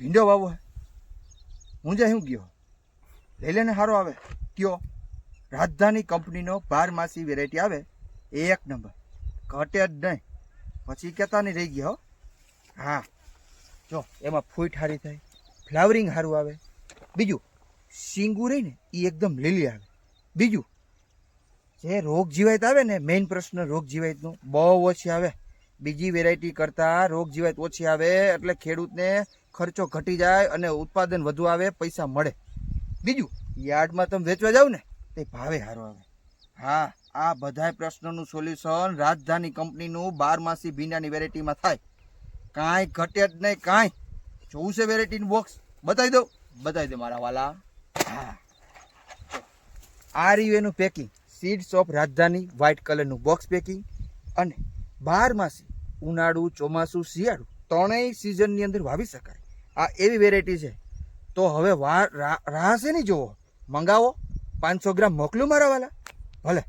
ભીંડો વાવો હે. હું શું ગયો? લઈ લેને સારો આવે. કયો? રાજધાની કંપનીનો બારમાસી વેરાયટી આવે. એ એક નંબર. ઘટે જ નહીં. પછી કહેતા નહીં રહી ગયા હો. જો, એમાં ફૂટ સારી થાય ફ્લાવરિંગ સારું આવે. બીજું શીંગું રહી ને એ એકદમ લીલી આવે. બીજું, જે રોગ જીવાત આવે ને મેઇન પ્રશ્ન રોગ જીવાતનો, બહુ ઓછી આવે. બીજી વેરાયટી કરતાં રોગ જીવાત ઓછી આવે, એટલે ખેડૂતને ખર્ચો ઘટી જાય અને ઉત્પાદન વધુ આવે, પૈસા મળે. બીજું, યાર્ડમાં તમે વેચવા જાવ ને, તે ભાવે સારો આવે. હા, આ બધાય પ્રશ્નોનું સોલ્યુશન રાજધાની કંપનીનું બારમાસી ભીંડાની વેરાયટીમાં થાય. કાંઈ ઘટે જ નહીં, કાંઈ. જોવું છે વેરાયટીનું બોક્સ? બતાવી દઉં? બતાવી દે મારા વાલા. હા. આ રહ્યું એનું packing. Seeds of Rajdhani white કલરનું બોક્સ પેકિંગ અને બારમાસી ઉનાળુ, ચોમાસું, શિયાળું, ત્રણેય સિઝનની અંદર વાવી શકાય. આ એવી વેરાયટી છે. તો હવે વાર રાહ છે નહીં જોવો મંગાવો. પાંચસો ગ્રામ મોકલું મારા વાલા. ભલે.